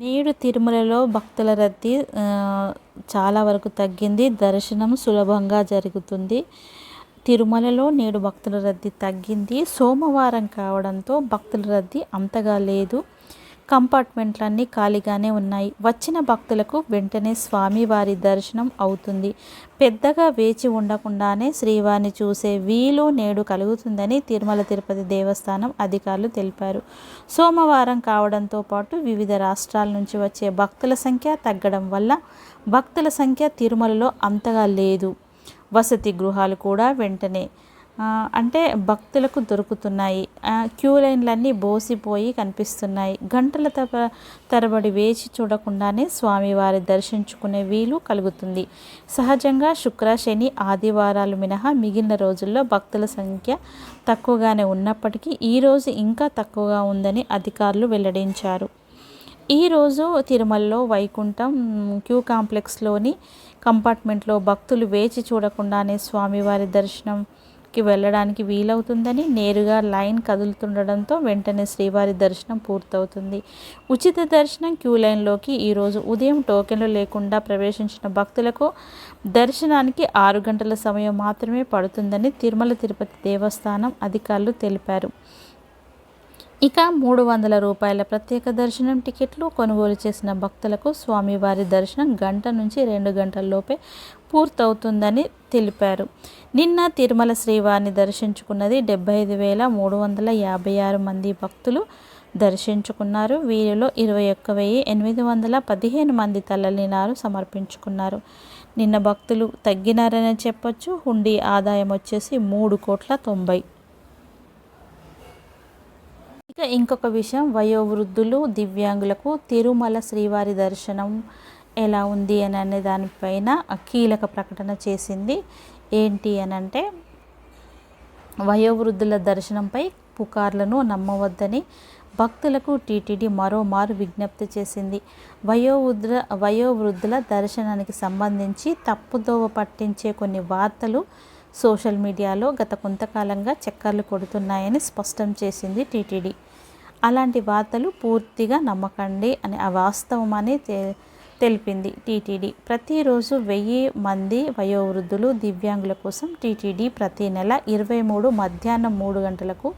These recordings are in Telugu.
నేడు తిరుమలలో భక్తుల రద్దీ చాలా వరకు తగ్గింది. దర్శనం సులభంగా జరుగుతుంది. తిరుమలలో నేడు భక్తుల రద్దీ తగ్గింది. సోమవారం కావడంతో భక్తుల రద్దీ అంతగా లేదు. కంపార్ట్మెంట్లన్నీ ఖాళీగానే ఉన్నాయి. వచ్చిన భక్తులకు వెంటనే స్వామివారి దర్శనం అవుతుంది. పెద్దగా వేచి ఉండకుండానే శ్రీవారిని చూసే వీలు నేడు కలుగుతుందని తిరుమల తిరుపతి దేవస్థానం అధికారులు తెలిపారు. సోమవారం కావడంతో పాటు వివిధ రాష్ట్రాల నుంచి వచ్చే భక్తుల సంఖ్య తగ్గడం వల్ల భక్తుల సంఖ్య తిరుమలలో అంతగా లేదు. వసతి గృహాలు కూడా వెంటనే అంటే భక్తులకు దొరుకుతున్నాయి. క్యూ లైన్లన్నీ బోసిపోయి కనిపిస్తున్నాయి. గంటల తప తరబడి వేచి చూడకుండానే స్వామివారి దర్శించుకునే వీలు కలుగుతుంది. సహజంగా శుక్ర శని ఆదివారాలు మినహా మిగిలిన రోజుల్లో భక్తుల సంఖ్య తక్కువగానే ఉన్నప్పటికీ ఈరోజు ఇంకా తక్కువగా ఉందని అధికారులు వెల్లడించారు. ఈరోజు తిరుమలలో వైకుంఠం క్యూ కాంప్లెక్స్లోని కంపార్ట్మెంట్లో భక్తులు వేచి చూడకుండానే స్వామివారి దర్శనం కి వెళ్ళడానికి వీలవుతుందని నేరుగా లైన్ కదులుతుండడంతో వెంటనే శ్రీవారి దర్శనం పూర్తవుతుంది. ఉచిత దర్శనం క్యూ లైన్లోకి ఈరోజు ఉదయం టోకెన్లు లేకుండా ప్రవేశించిన భక్తులకు దర్శనానికి ఆరు గంటల సమయం మాత్రమే పడుతుందని తిరుమల తిరుపతి దేవస్థానం అధికారులు తెలిపారు. ఇక మూడు వందల రూపాయల ప్రత్యేక దర్శనం టికెట్లు కొనుగోలు చేసిన భక్తులకు స్వామివారి దర్శనం గంట నుంచి రెండు గంటల్లోపే పూర్తవుతుందని తెలిపారు. నిన్న తిరుమల శ్రీవారిని దర్శించుకున్నది డెబ్బై ఐదు వేల మూడు వందల యాభై ఆరు మంది భక్తులు దర్శించుకున్నారు. వీరిలో ఇరవై ఒక్క వెయ్యి ఎనిమిది వందల పదిహేను మంది తల్లలినారు సమర్పించుకున్నారు. నిన్న భక్తులు తగ్గినారని చెప్పొచ్చు. హుండీ ఆదాయం వచ్చేసి మూడు కోట్ల తొంభై ఇక ఇంకొక విషయం వయోవృద్ధులు దివ్యాంగులకు తిరుమల శ్రీవారి దర్శనం ఎలా ఉంది అని అనే దానిపైన కీలక ప్రకటన చేసింది. ఏంటి అని అంటే వయోవృద్ధుల దర్శనంపై పుకార్లను నమ్మవద్దని భక్తులకు టీటీడీ మరోమారు విజ్ఞప్తి చేసింది. వయోవృద్ధుల వయోవృద్ధుల దర్శనానికి సంబంధించి తప్పుదోవ పట్టించే కొన్ని వార్తలు సోషల్ మీడియాలో గత కొంతకాలంగా చక్కర్లు కొడుతున్నాయని స్పష్టం చేసింది టీటీడీ. అలాంటి వార్తలు పూర్తిగా నమ్మకండి అని అవాస్తవమని తె తెలిపింది టీటీడీ ప్రతిరోజు వెయ్యి మంది వయోవృద్ధులు దివ్యాంగుల కోసం టీటీడీ ప్రతి నెల ఇరవై మూడు మధ్యాహ్నం మూడు గంటలకు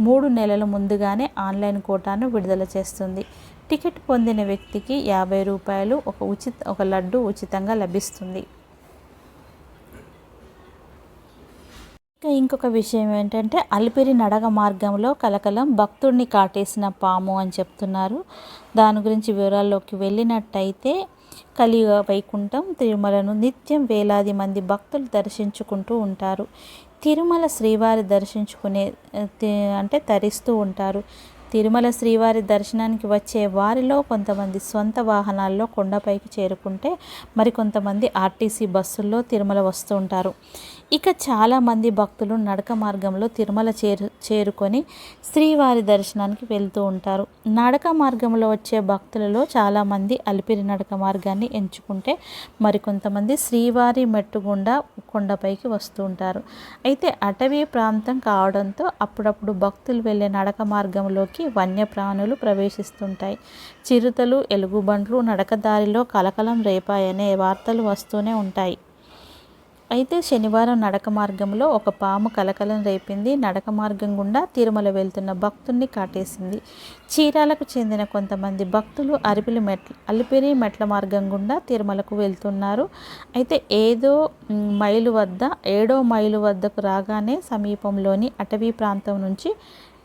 మూడు నెలల ముందుగానే ఆన్లైన్ కోటాను విడుదల చేస్తుంది. టికెట్ పొందిన వ్యక్తికి యాభై రూపాయలు ఒక ఉచిత ఒక లడ్డు ఉచితంగా లభిస్తుంది. ఇక ఇంకొక విషయం ఏంటంటే అలిపిరి నడక మార్గంలో కలకలం భక్తుడిని కాటేసిన పాము అని చెప్తున్నారు. దాని గురించి వివరాల్లోకి వెళ్ళినట్టయితే కలియుగ వైకుంఠం తిరుమలను నిత్యం వేలాది మంది భక్తులు దర్శించుకుంటూ ఉంటారు. తిరుమల శ్రీవారి దర్శించుకునే అంటే తరిస్తూ ఉంటారు. తిరుమల శ్రీవారి దర్శనానికి వచ్చే వారిలో కొంతమంది సొంత వాహనాల్లో కొండపైకి చేరుకుంటే మరికొంతమంది ఆర్టీసీ బస్సుల్లో తిరుమల వస్తూ ఉంటారు. ఇక చాలామంది భక్తులు నడక మార్గంలో తిరుమల చేరు చేరుకొని శ్రీవారి దర్శనానికి వెళ్తూ ఉంటారు. నడక మార్గంలో వచ్చే భక్తులలో చాలామంది అలిపిరి నడక మార్గాన్ని ఎంచుకుంటే మరికొంతమంది శ్రీవారి మెట్టుగుండా కొండపైకి వస్తూ ఉంటారు. అయితే అటవీ ప్రాంతం కావడంతో అప్పుడప్పుడు భక్తులు వెళ్ళే నడక మార్గంలోకి వన్యప్రాణులు ప్రవేశిస్తుంటాయి. చిరుతలు ఎలుగుబండ్లు నడకదారిలో కలకలం రేపాయనే వార్తలు వస్తూనే ఉంటాయి. అయితే శనివారం నడక మార్గంలో ఒక పాము కలకలం రేపింది. నడక మార్గం గుండా తిరుమల వెళ్తున్న భక్తుల్ని కాటేసింది. చీరాలకు చెందిన కొంతమంది భక్తులు అరిపిలి మెట్ల అలిపిరి మెట్ల మార్గం గుండా తిరుమలకు వెళ్తున్నారు. అయితే ఏదో మైలు వద్ద ఏడో మైలు వద్దకు రాగానే సమీపంలోని అటవీ ప్రాంతం నుంచి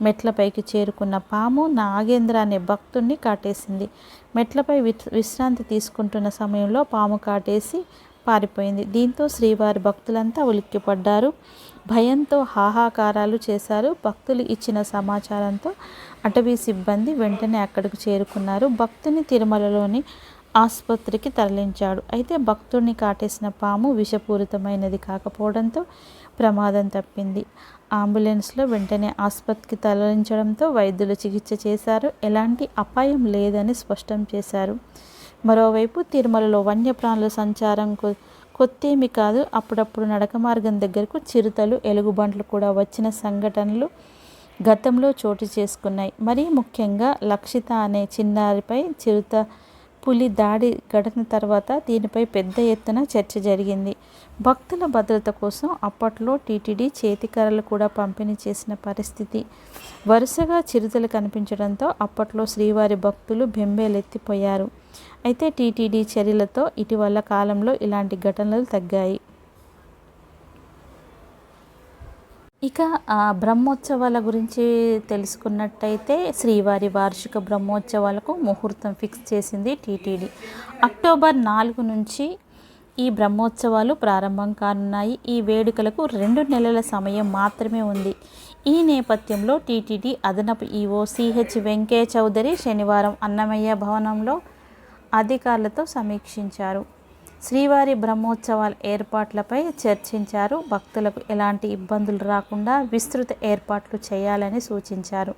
మెట్లపైకి చేరుకున్న పాము నాగేంద్ర అనే భక్తుణ్ణి కాటేసింది. మెట్లపై విశ్రాంతి తీసుకుంటున్న సమయంలో పాము కాటేసి పారిపోయింది. దీంతో శ్రీవారి భక్తులంతా ఉలిక్కిపడ్డారు. భయంతో హాహాకారాలు చేశారు. భక్తులు ఇచ్చిన సమాచారంతో అటవీ సిబ్బంది వెంటనే అక్కడికి చేరుకున్నారు. భక్తుని తిరుమలలోని ఆసుపత్రికి తరలించాడు. అయితే భక్తుడిని కాటేసిన పాము విషపూరితమైనది కాకపోవడంతో ప్రమాదం తప్పింది. అంబులెన్స్లో వెంటనే ఆసుపత్రికి తరలించడంతో వైద్యులు చికిత్స చేశారు. ఎలాంటి అపాయం లేదని స్పష్టం చేశారు. మరోవైపు తిరుమలలో వన్యప్రాణుల సంచారం కొత్తేమి కాదు. అప్పుడప్పుడు నడక మార్గం దగ్గరకు చిరుతలు ఎలుగుబంట్లు కూడా వచ్చిన సంఘటనలు గతంలో చోటు చేసుకున్నాయి. మరీ ముఖ్యంగా లక్షిత అనే చిన్నారిపై చిరుత పులి దాడి ఘటన తర్వాత దీనిపై పెద్ద ఎత్తున చర్చ జరిగింది. భక్తుల భద్రత కోసం అప్పట్లో టీటీడీ చేతికర్రలు కూడా పంపిణీ చేసిన పరిస్థితి. వరుసగా చిరుతలు కనిపించడంతో అప్పట్లో శ్రీవారి భక్తులు బెంబేలెత్తిపోయారు. అయితే టీటీడీ చర్యలతో ఇటీవల కాలంలో ఇలాంటి ఘటనలు తగ్గాయి. ఇక బ్రహ్మోత్సవాల గురించి తెలుసుకున్నట్టయితే శ్రీవారి వార్షిక బ్రహ్మోత్సవాలకు ముహూర్తం ఫిక్స్ చేసింది టీటీడీ. అక్టోబర్ నాలుగు నుంచి ఈ బ్రహ్మోత్సవాలు ప్రారంభం కానున్నాయి. ఈ వేడుకలకు రెండు నెలల సమయం మాత్రమే ఉంది. ఈ నేపథ్యంలో టీటీడీ అదనపు ఈఓ సిహెచ్ వెంకయ్య చౌదరి శనివారం అన్నమయ్య భవనంలో అధికారులతో సమీక్షించారు. శ్రీవారి బ్రహ్మోత్సవాల ఏర్పాట్లపై చర్చించారు. భక్తులకు ఎలాంటి ఇబ్బందులు రాకుండా విస్తృత ఏర్పాట్లు చేయాలని సూచించారు.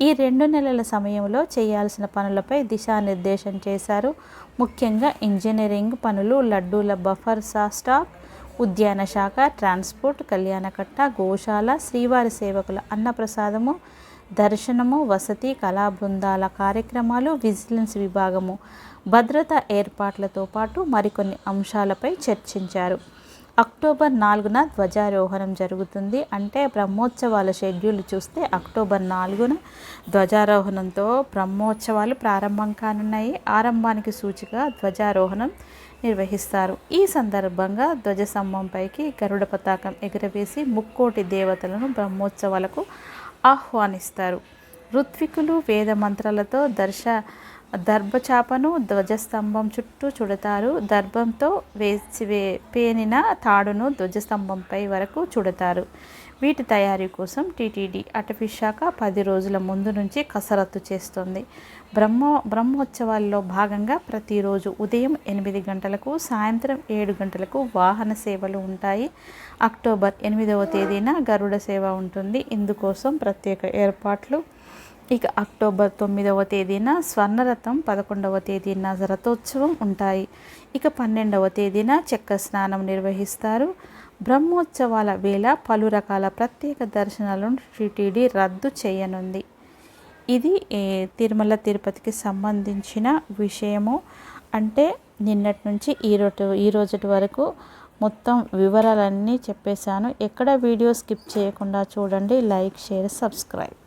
ఈ రెండు నెలల సమయంలో చేయాల్సిన పనులపై దిశానిర్దేశం చేశారు. ముఖ్యంగా ఇంజనీరింగ్ పనులు లడ్డూల బఫర్ స్టాక్ ఉద్యాన శాఖ ట్రాన్స్పోర్ట్ కళ్యాణకట్ట గోశాల శ్రీవారి సేవకుల అన్నప్రసాదము దర్శనము వసతి కళా బృందాల కార్యక్రమాలు విజిలెన్స్ విభాగము భద్రత ఏర్పాట్లతో పాటు మరికొన్ని అంశాలపై చర్చించారు. అక్టోబర్ నాలుగున ధ్వజారోహణం జరుగుతుంది. అంటే బ్రహ్మోత్సవాల షెడ్యూల్ చూస్తే అక్టోబర్ నాలుగున ధ్వజారోహణంతో బ్రహ్మోత్సవాలు ప్రారంభం కానున్నాయి. ఆరంభానికి సూచిక ధ్వజారోహణం నిర్వహిస్తారు. ఈ సందర్భంగా ధ్వజస్తంభంపైకి గరుడ పతాకం ఎగురవేసి ముక్కోటి దేవతలను బ్రహ్మోత్సవాలకు ఆహ్వానిస్తారు. ఋత్వికులు వేద మంత్రాలతో దర్శ దర్భచాపను ధ్వజస్తంభం చుట్టూ చుడతారు. దర్భంతో వేసి వే పేనిన తాడును ధ్వజస్తంభంపై వరకు చుడతారు. వీటి తయారీ కోసం టీటీడీ అటవీ శాఖ పది రోజుల ముందు నుంచి కసరత్తు చేస్తుంది. బ్రహ్మ బ్రహ్మోత్సవాల్లో భాగంగా ప్రతిరోజు ఉదయం ఎనిమిది గంటలకు సాయంత్రం ఏడు గంటలకు వాహన సేవలు ఉంటాయి. అక్టోబర్ ఎనిమిదవ తేదీన గరుడ సేవ ఉంటుంది. ఇందుకోసం ప్రత్యేక ఏర్పాట్లు ఇక అక్టోబర్ తొమ్మిదవ తేదీన స్వర్ణరథం పదకొండవ తేదీన రథోత్సవం ఉంటాయి. ఇక పన్నెండవ తేదీన చెక్క స్నానం నిర్వహిస్తారు. బ్రహ్మోత్సవాల వేళ పలు రకాల ప్రత్యేక దర్శనాలను టీటీడీ రద్దు చేయనుంది. ఇది తిరుమల తిరుపతికి సంబంధించిన విషయము అంటే నిన్నటి నుంచి ఈరోజు ఈ రోజుటి వరకు మొత్తం వివరాలన్నీ చెప్పేశాను. ఎక్కడ వీడియో స్కిప్ చేయకుండా చూడండి. Like share subscribe.